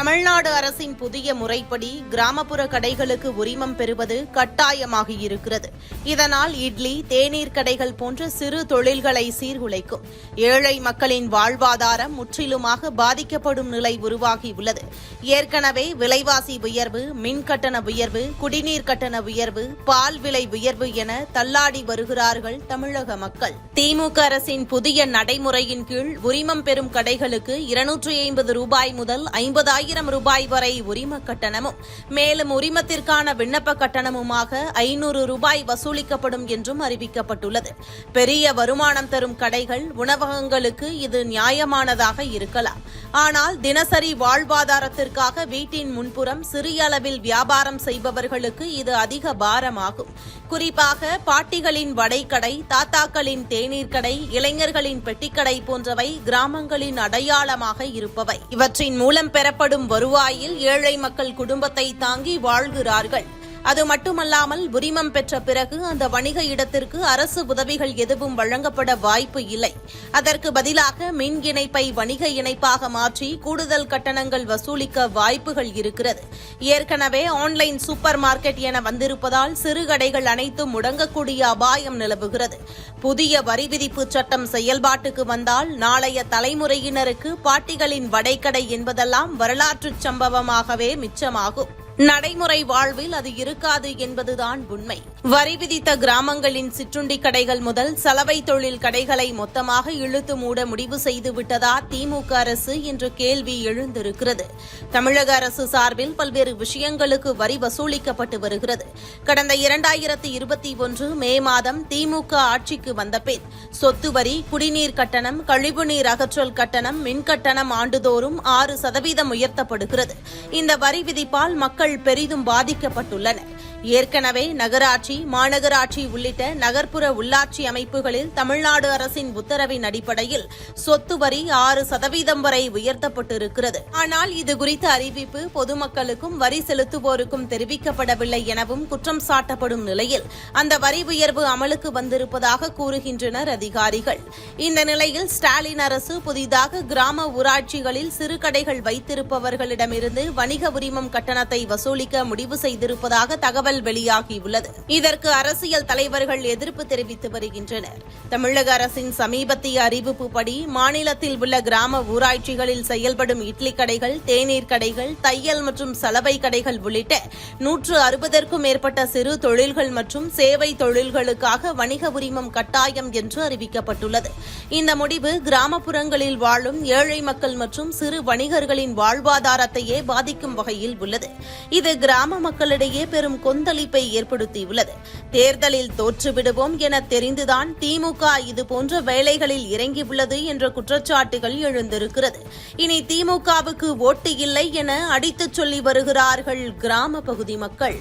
தமிழ்நாடு அரசின் புதிய முறைப்படி கிராமப்புற கடைகளுக்கு உரிமம் பெறுவது கட்டாயமாகி இருக்கிறது. இதனால் இட்லி தேநீர் கடைகள் போன்ற சிறு தொழில்களை சீர்குலைக்கும். ஏழை மக்களின் வாழ்வாதாரம் முற்றிலுமாக பாதிக்கப்படும் நிலை உருவாகியுள்ளது ஏற்கனவே விலைவாசி உயர்வு மின் கட்டண உயர்வு குடிநீர் கட்டண உயர்வு பால் விலை உயர்வு என தள்ளாடி வருகிறார்கள் தமிழக மக்கள். திமுக அரசின் புதிய நடைமுறையின் கீழ் உரிமம் பெறும் கடைகளுக்கு இருநூற்றி ஐம்பது ரூபாய் முதல் ஐம்பதாயிரம் ரூபாய் வரை உரிம கட்டணமும் மேலும் உரிமத்திற்கான விண்ணப்ப கட்டணமுமாக ஐநூறு ரூபாய் வசூலிக்கப்படும் என்றும் அறிவிக்கப்பட்டுள்ளது. பெரிய வருமானம் தரும் கடைகள் உணவகங்களுக்கு இது நியாயமானதாக இருக்கலாம். ஆனால் தினசரி வாழ்வாதாரத்திற்காக வீட்டின் முன்புறம் சிறிய அளவில் வியாபாரம் செய்பவர்களுக்கு இது அதிக பாரமாகும். குறிப்பாக பாட்டிகளின் வடைக்கடை தாத்தாக்களின் தேநீர் கடை இளைஞர்களின் பெட்டிக்கடை போன்றவை கிராமங்களின் அடையாளமாக இருப்பவை. இவற்றின் மூலம் பெறப்படும் வருவாயில் ஏழை மக்கள் குடும்பத்தை தாங்கி வாழ்கிறார்கள். அது மட்டுமல்லாமல் உரிமம் பெற்ற பிறகு அந்த வணிக இடத்திற்கு அரசு உதவிகள் எதுவும் வழங்கப்பட வாய்ப்பு இல்லை. அதற்கு பதிலாக மின் இணைப்பை வணிக இணைப்பாக மாற்றி கூடுதல் கட்டணங்கள் வசூலிக்க வாய்ப்புகள் இருக்கிறது. ஏற்கனவே ஆன்லைன் சூப்பர் மார்க்கெட் என வந்திருப்பதால் சிறு கடைகள் அனைத்தும் முடங்கக்கூடிய அபாயம் நிலவுகிறது. புதிய வரி விதிப்பு சட்டம் செயல்பாட்டுக்கு வந்தால் நாளைய தலைமுறையினருக்கு பாட்டிகளின் வடைக்கடை என்பதெல்லாம் வரலாற்றுச் சம்பவமாகவே மிச்சமாகும். நடைமுறை வாழ்வில் அது இருக்காது என்பதுதான் உண்மை. வரி விதித்த கிராமங்களின் சிற்றுண்டி கடைகள் முதல் சலவை தொழில் கடைகளை மொத்தமாக இழுத்து மூட முடிவு செய்து விட்டதா திமுக அரசு என்ற கேள்வி எழுந்திருக்கிறது. தமிழக அரசு சார்பில் பல்வேறு விஷயங்களுக்கு வரி வசூலிக்கப்பட்டு வருகிறது. கடந்த இரண்டாயிரத்தி இருபத்தி ஒன்று மே மாதம் திமுக ஆட்சிக்கு வந்தபின் சொத்து வரி குடிநீர் கட்டணம் கழிவுநீர் அகற்றல் கட்டணம் மின் கட்டணம் ஆண்டுதோறும் ஆறு சதவீதம் உயர்த்தப்படுகிறது. இந்த வரி விதிப்பால் மக்கள் பெரிதும் பாதிக்கப்பட்டுள்ளனர் ஏற்கனவே நகராட்சி மாநகராட்சி உள்ளிட்ட நகர்ப்புற உள்ளாட்சி அமைப்புகளில் தமிழ்நாடு அரசின் உத்தரவின் அடிப்படையில் சொத்து வரி ஆறு சதவீதம் வரை உயர்த்தப்பட்டிருக்கிறது. ஆனால் இதுகுறித்த அறிவிப்பு பொதுமக்களுக்கும் வரி செலுத்துவோருக்கும் தெரிவிக்கப்படவில்லை எனவும் குற்றம் சாட்டப்படும் நிலையில் அந்த வரி உயர்வு அமலுக்கு வந்திருப்பதாக கூறுகின்றனர் அதிகாரிகள். இந்த நிலையில் ஸ்டாலின் அரசு புதிதாக கிராம ஊராட்சிகளில் சிறு கடைகள் வைத்திருப்பவர்களிடமிருந்து வணிக உரிமம் கட்டணத்தை வசூலிக்க முடிவு செய்திருப்பதாக தகவல் தகவல் வெளியாகியுள்ளது. இதற்கு அரசியல் தலைவர்கள் எதிர்ப்பு தெரிவித்து வருகின்றனர். தமிழக அரசின் சமீபத்திய அறிவிப்புப்படி மாநிலத்தில் உள்ள கிராம ஊராட்சிகளில் செயல்படும் இட்லி கடைகள் தேநீர் கடைகள் தையல் மற்றும் சலவை கடைகள் உள்ளிட்ட நூற்று அறுபதற்கும் மேற்பட்ட சிறு தொழில்கள் மற்றும் சேவை தொழில்களுக்காக வணிக உரிமம் கட்டாயம் என்று அறிவிக்கப்பட்டுள்ளது. இந்த முடிவு கிராமப்புறங்களில் வாழும் ஏழை மக்கள் மற்றும் சிறு வணிகர்களின் வாழ்வாதாரத்தையே பாதிக்கும் வகையில் உள்ளது. இது கிராம மக்களிடையே பெரும் கொந்த கொந்தளிப்பை ஏற்படுத்தியுள்ளது. தேர்தலில் தோற்றுவிடுவோம் என தெரிந்துதான் திமுக இதுபோன்ற வேலைகளில் இறங்கியுள்ளது என்ற குற்றச்சாட்டுகள் எழுந்திருக்கிறது. இனி திமுகவுக்கு ஓட்டு இல்லை என அடித்துச் சொல்லி வருகிறார்கள் கிராம பகுதி மக்கள்.